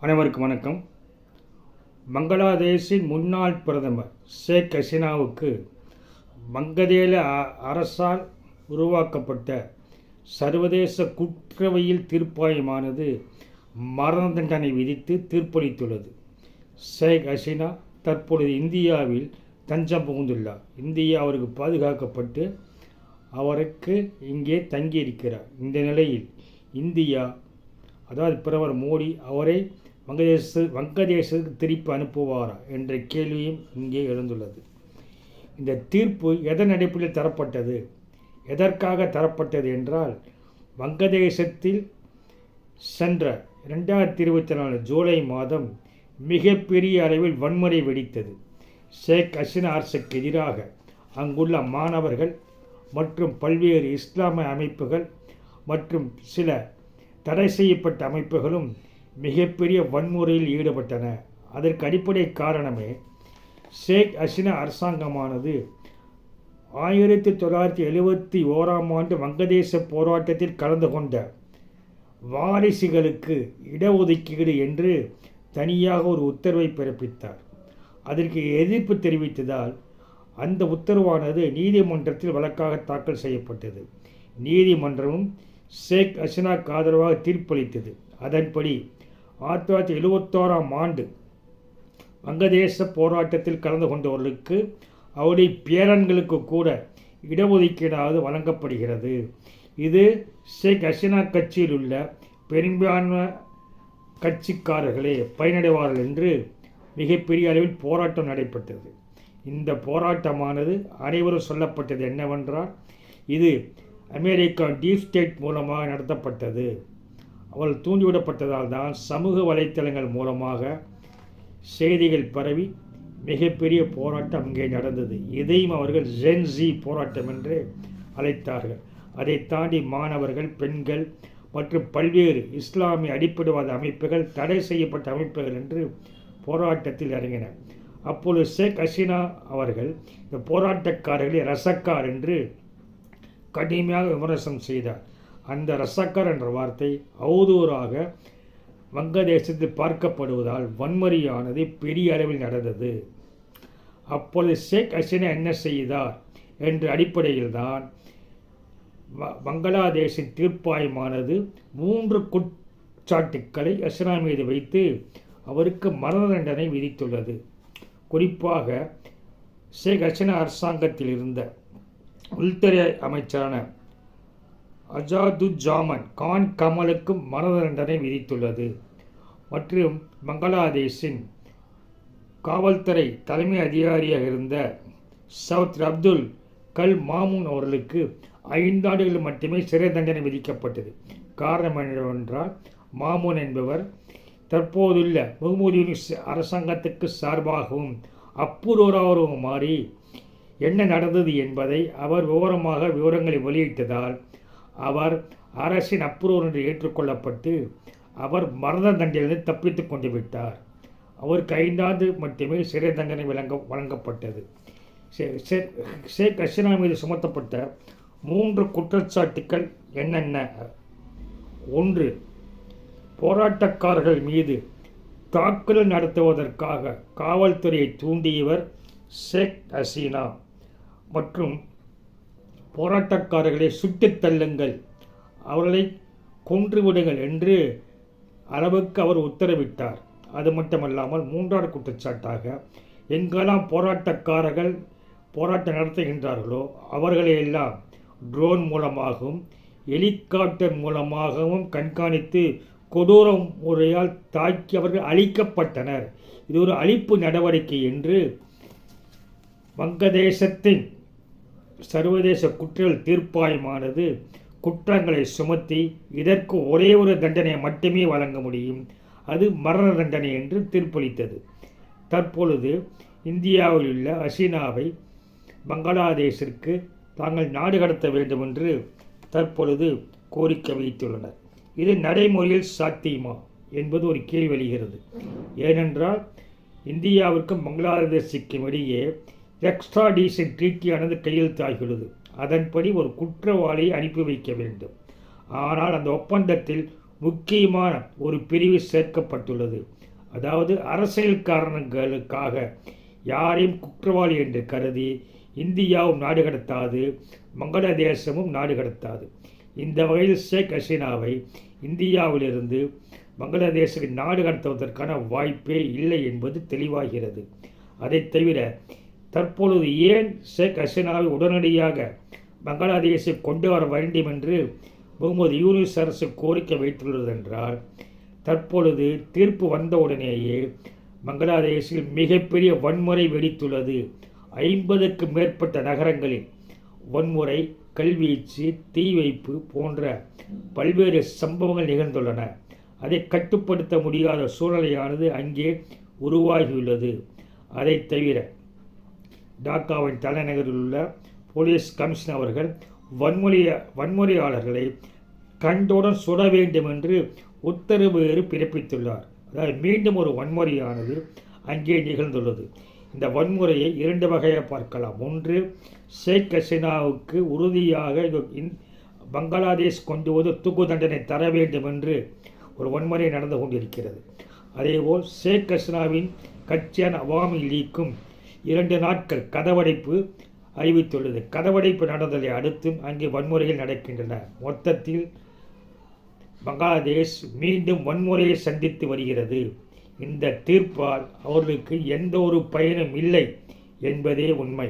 அனைவருக்கும் வணக்கம். பங்களாதேஷின் முன்னாள் பிரதமர் ஷேக் ஹசீனாவுக்கு வங்கதேல அ- அரசால் உருவாக்கப்பட்ட சர்வதேச குற்றவியல் தீர்ப்பாயமானது மரண தண்டனை விதித்து தீர்ப்பளித்துள்ளது. ஷேக் ஹசீனா தற்பொழுது இந்தியாவில் தஞ்சம் புகுந்துள்ளார். இந்தியா அவருக்கு பாதுகாக்கப்பட்டு அவருக்கு இங்கே தங்கியிருக்கிறார். இந்த நிலையில் இந்தியா அதாவது பிரதமர் மோடி அவரை வங்கதேச வங்கதேசத்துக்கு திருப்பி அனுப்புவாரா என்ற கேள்வியும் இங்கே எழுந்துள்ளது. இந்த தீர்ப்பு எதன் அடிப்படையில் தரப்பட்டது? எதற்காக தரப்பட்டது என்றால் வங்கதேசத்தில் சென்ற ரெண்டாயிரத்தி இருபத்தி நாலு ஜூலை மாதம் மிகப்பெரிய அளவில் வன்முறை வெடித்தது. ஷேக் ஹசீனா அரசுக்கு எதிராக அங்குள்ள மாணவர்கள் மற்றும் பல்வேறு இஸ்லாமிய அமைப்புகள் மற்றும் சில தடை செய்யப்பட்ட அமைப்புகளும் மிகப்பெரிய வன்முறையில் ஈடுபட்டன. அதற்கு அடிப்படை காரணமே ஷேக் ஹசீனா அரசாங்கமானது. ஆயிரத்தி தொள்ளாயிரத்தி எழுபத்தி ஓராம் ஆண்டு வங்கதேச போராட்டத்தில் கலந்து கொண்ட வாரிசுகளுக்கு இடஒதுக்கீடு என்று தனியாக ஒரு உத்தரவை பிறப்பித்தார். அதற்கு எதிர்ப்பு தெரிவித்ததால் அந்த உத்தரவானது நீதிமன்றத்தில் வழக்காக தாக்கல் செய்யப்பட்டது. நீதிமன்றமும் ஷேக் ஹசீனாக்கு ஆதரவாக தீர்ப்பளித்தது. அதன்படி ஆயிரத்தி தொள்ளாயிரத்தி எழுபத்தோராம் ஆண்டு வங்கதேச போராட்டத்தில் கலந்து கொண்டவர்களுக்கு அவருடைய பேரன்களுக்கு கூட இடஒதுக்கீடாவது வழங்கப்படுகிறது. இது ஷேக் ஹசீனா கட்சியில் உள்ள பெரும்பான்மை கட்சிக்காரர்களே பயனடைவார்கள் என்று மிகப்பெரிய அளவில் போராட்டம் நடைபெற்றது. இந்த போராட்டமானது அனைவரும் சொல்லப்பட்டது என்னவென்றால் இது அமெரிக்கா டீப் ஸ்டேட் மூலமாக நடத்தப்பட்டது. அவள் தூண்டிவிடப்பட்டதால் தான் சமூக வலைத்தளங்கள் மூலமாக செய்திகள் பரவி மிகப்பெரிய போராட்டம் அங்கே நடந்தது. இதையும் அவர்கள் ஜென்ஜி போராட்டம் என்று அழைத்தார்கள். அதை தாண்டி மாணவர்கள் பெண்கள் மற்றும் பல்வேறு இஸ்லாமிய அடிப்படைவாத அமைப்புகள் தடை செய்யப்பட்ட அமைப்புகள் என்று போராட்டத்தில் இறங்கின அப்பொழுது ஷேக் ஹசீனா அவர்கள் இந்த போராட்டக்காரர்களை ரசக்கார் என்று கடுமையாக விமர்சனம் செய்தார். அந்த ரசக்கர் என்ற வார்த்தை அவதூறாக வங்கதேசத்தில் பார்க்கப்படுவதால் வன்முறையானது பெரிய அளவில் நடந்தது. அப்பொழுது ஷேக் ஹசீனா என்ன செய்தார் என்ற அடிப்படையில்தான் வ- வங்களாதேஷின் தீர்ப்பாயமானது மூன்று குற்றச்சாட்டுக்களை ஹசீனா மீது வைத்து அவருக்கு மரண தண்டனை விதித்துள்ளது. குறிப்பாக ஷேக் ஹசீனா அரசாங்கத்தில் இருந்த உள்துறை அமைச்சரான அஜாதுஜாமன் கான் கமலுக்கும் மரண தண்டனை விதித்துள்ளது. மற்றும் பங்களாதேஷின் காவல்துறை தலைமை அதிகாரியாக இருந்த சவுத் அப்துல் கல் மாமூன் அவர்களுக்கு ஐந்து ஆண்டுகள் மட்டுமே சிறை தண்டனை விதிக்கப்பட்டது. காரணம் என்னவென்றால் மாமூன் என்பவர் தற்போதுள்ள முகமூதியின் அரசாங்கத்துக்கு சார்பாகவும் அப்புறோராகவும் மாறி என்ன நடந்தது என்பதை அவர் விவரமாக விவரங்களை வெளியிட்டதால் அவர் அரசின் அப்ரூவல் என்று ஏற்றுக்கொள்ளப்பட்டு அவர் மரண தண்டனையிலிருந்து தப்பித்து கொண்டு விட்டார். அவருக்கு ஐந்தாண்டு மட்டுமே சிறை தண்டனை விளங்க வழங்கப்பட்டது. ஷேக் ஹசீனா மீது சுமத்தப்பட்ட மூன்று குற்றச்சாட்டுக்கள் என்னென்ன? ஒன்று போராட்டக்காரர்கள் மீது தாக்குதல் நடத்துவதற்காக காவல்துறையை தூண்டியவர் ஷேக் ஹசீனா மற்றும் போராட்டக்காரர்களை சுட்டுத் தள்ளுங்கள். அவர்களை கொன்றுவிடுங்கள் என்று அளவுக்கு அவர் உத்தரவிட்டார். அது மட்டுமல்லாமல் மூன்றாவது குற்றச்சாட்டாக எங்கெல்லாம் போராட்டக்காரர்கள் போராட்டம் நடத்துகின்றார்களோ அவர்களை எல்லாம் ட்ரோன் மூலமாகவும் ஹெலிகாப்டர் மூலமாகவும் கண்காணித்து கொடூர முறையால் தாக்கி அவர்கள் அழிக்கப்பட்டனர். இது ஒரு அழிப்பு நடவடிக்கை என்று வங்கதேசத்தின் சர்வதேச குற்றவியல் தீர்ப்பாயமானது குற்றங்களை சுமத்தி இதற்கு ஒரே ஒரு தண்டனை மட்டுமே வழங்க முடியும். அது மரண தண்டனை என்று தீர்ப்பளித்தது. தற்பொழுது இந்தியாவில் உள்ள ஹசீனாவை பங்களாதேஷிற்கு தாங்கள் நாடு கடத்த வேண்டும் என்று தற்பொழுது கோரிக்கை வைத்துள்ளனர். இது நடைமுறையில் சாத்தியமா என்பது ஒரு கேள்வி வருகிறது ஏனென்றால் இந்தியாவிற்கும் பங்களாதேஷுக்கும் இடையே எக்ஸ்ட்ராடிஷன் ட்ரீட்டியானது கையெழுத்தாகியுள்ளது அதன்படி ஒரு குற்றவாளியை அனுப்பி வைக்க வேண்டும். ஆனால் அந்த ஒப்பந்தத்தில் முக்கியமான ஒரு பிரிவு சேர்க்கப்பட்டுள்ளது. அதாவது அரசியல் காரணங்களுக்காக யாரையும் குற்றவாளி என்று கருதி இந்தியாவும் நாடு கடத்தாது வங்களாதேசமும் நாடு கடத்தாது. இந்த வகையில் ஷேக் ஹசீனாவை இந்தியாவிலிருந்து வங்களாதேசுக்கு நாடு கடத்துவதற்கான வாய்ப்பே இல்லை என்பது தெளிவாகிறது. அதைத் தவிர தற்பொழுது ஏன் ஷேக் ஹசீனாவை உடனடியாக பங்களாதேஷை கொண்டு வர வேண்டும் என்று முகமது யூனிஸ் அரசு கோரிக்கை வைத்துள்ளது என்றால் தற்பொழுது தீர்ப்பு வந்தவுடனேயே பங்களாதேஷில் மிகப்பெரிய வன்முறை வெடித்துள்ளது. ஐம்பதுக்கு மேற்பட்ட நகரங்களில் வன்முறை கல்வீச்சு தீ வைப்பு போன்ற பல்வேறு சம்பவங்கள் நிகழ்ந்துள்ளன. அதை கட்டுப்படுத்த முடியாத சூழ்நிலையானது அங்கே உருவாகியுள்ளது. அதைத் தவிர டாக்காவின் தலைநகரில் உள்ள போலீஸ் கமிஷனர் அவர்கள் வன்முறைய வன்முறையாளர்களை கண்டுடன் சுட வேண்டும் என்று உத்தரவு பிறப்பித்துள்ளார். அதாவது மீண்டும் ஒரு வன்முறையானது அங்கே நிகழ்ந்துள்ளது. இந்த வன்முறையை இரண்டு வகையாக பார்க்கலாம். ஒன்று ஷேக் ஹசீனாவுக்கு உறுதியாக பங்களாதேஷ் கொண்டு வந்து தூக்கு தண்டனை தர வேண்டும் என்று ஒரு வன்முறை நடந்து கொண்டிருக்கிறது. அதேபோல் ஷேக் ஹசீனாவின் கட்சியான அவாமி லீக்கும் இரண்டு நாட்கள் கதவடைப்பு அறிவித்துள்ளது. கதவடைப்பு நடந்ததை அடுத்தும் அங்கே வன்முறைகள் நடக்கின்றன. மொத்தத்தில் பங்களாதேஷ் மீண்டும் வன்முறையை சந்தித்து வருகிறது. இந்த தீர்ப்பால் அவர்களுக்கு எந்த ஒரு பயனும் இல்லை என்பதே உண்மை.